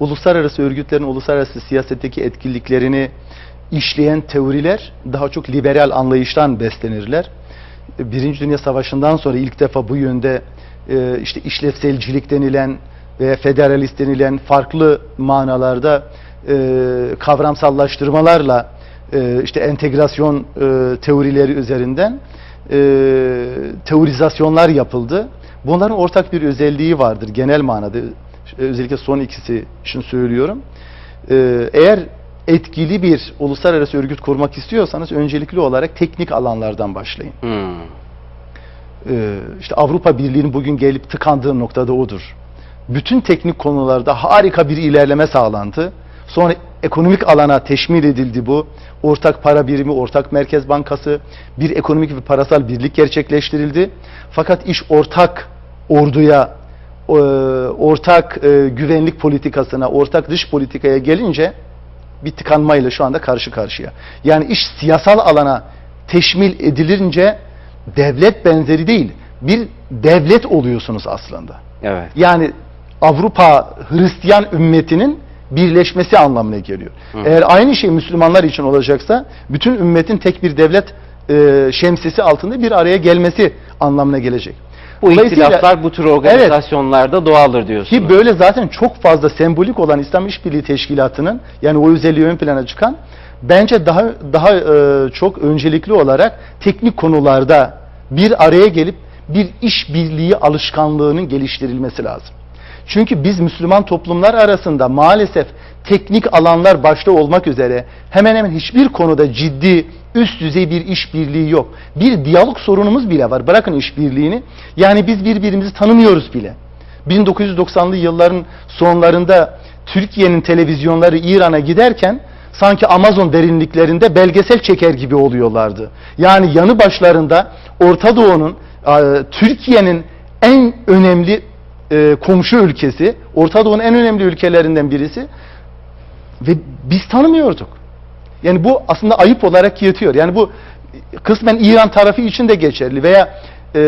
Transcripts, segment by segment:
uluslararası örgütlerin uluslararası siyasetteki etkinliklerini işleyen teoriler daha çok liberal anlayıştan beslenirler. Birinci Dünya Savaşı'ndan sonra ilk defa bu yönde e, işte işlevselcilik denilen veya federalist denilen farklı manalarda e, kavramsallaştırmalarla e, işte entegrasyon teorileri üzerinden teorizasyonlar yapıldı. Bunların ortak bir özelliği vardır genel manada. Özellikle son ikisi için söylüyorum. E, eğer etkili bir uluslararası örgüt kurmak istiyorsanız öncelikli olarak teknik alanlardan başlayın. Hmm. Ee, işte Avrupa Birliği'nin bugün gelip tıkandığı noktada odur. Bütün teknik konularda harika bir ilerleme sağlandı. Sonra ekonomik alana teşmil edildi bu. Ortak para birimi, ortak merkez bankası, bir ekonomik ve parasal birlik gerçekleştirildi. Fakat iş ortak orduya, e, ortak e, güvenlik politikasına, ortak dış politikaya gelince bir tıkanmayla şu anda karşı karşıya. Yani iş siyasal alana teşmil edilince devlet benzeri değil, bir devlet oluyorsunuz aslında. Evet. Yani Avrupa Hristiyan ümmetinin birleşmesi anlamına geliyor. Hı. Eğer aynı şey Müslümanlar için olacaksa bütün ümmetin tek bir devlet e, şemsiyesi altında bir araya gelmesi anlamına gelecek. Bu ihtilaflar bu tür organizasyonlarda doğaldır diyorsunuz. ki böyle zaten çok fazla sembolik olan İslam İşbirliği Teşkilatı'nın yani o özelliği ön plana çıkan bence daha daha e, çok öncelikli olarak teknik konularda bir araya gelip bir işbirliği alışkanlığının geliştirilmesi lazım. Çünkü biz Müslüman toplumlar arasında maalesef teknik alanlar başta olmak üzere hemen hemen hiçbir konuda ciddi üst düzey bir işbirliği yok. Bir diyalog sorunumuz bile var. Bırakın işbirliğini. Yani biz birbirimizi tanımıyoruz bile. 1990'lı yılların sonlarında Türkiye'nin televizyonları İran'a giderken sanki Amazon derinliklerinde belgesel çeker gibi oluyorlardı. Yani yanı başlarında Orta Doğu'nun Türkiye'nin en önemli e, komşu ülkesi, Orta Doğu'nun en önemli ülkelerinden birisi ve biz tanımıyorduk. Yani bu aslında ayıp olarak yatıyor. Yani bu kısmen İran tarafı için de geçerli veya e,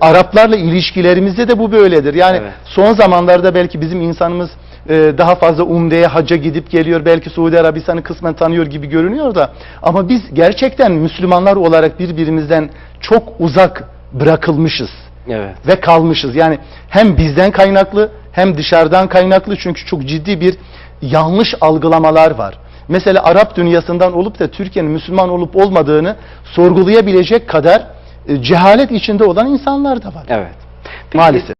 Araplarla ilişkilerimizde de bu böyledir. Yani Evet. son zamanlarda belki bizim insanımız e, daha fazla umdeye hacca gidip geliyor. Belki Suudi Arabistan'ı kısmen tanıyor gibi görünüyor da ama biz gerçekten Müslümanlar olarak birbirimizden çok uzak bırakılmışız Evet. ve kalmışız. Yani hem bizden kaynaklı hem dışarıdan kaynaklı çünkü çok ciddi bir yanlış algılamalar var. Mesela Arap dünyasından olup da Türkiye'nin Müslüman olup olmadığını sorgulayabilecek kadar e, cehalet içinde olan insanlar da var. Evet. Peki, Maalesef.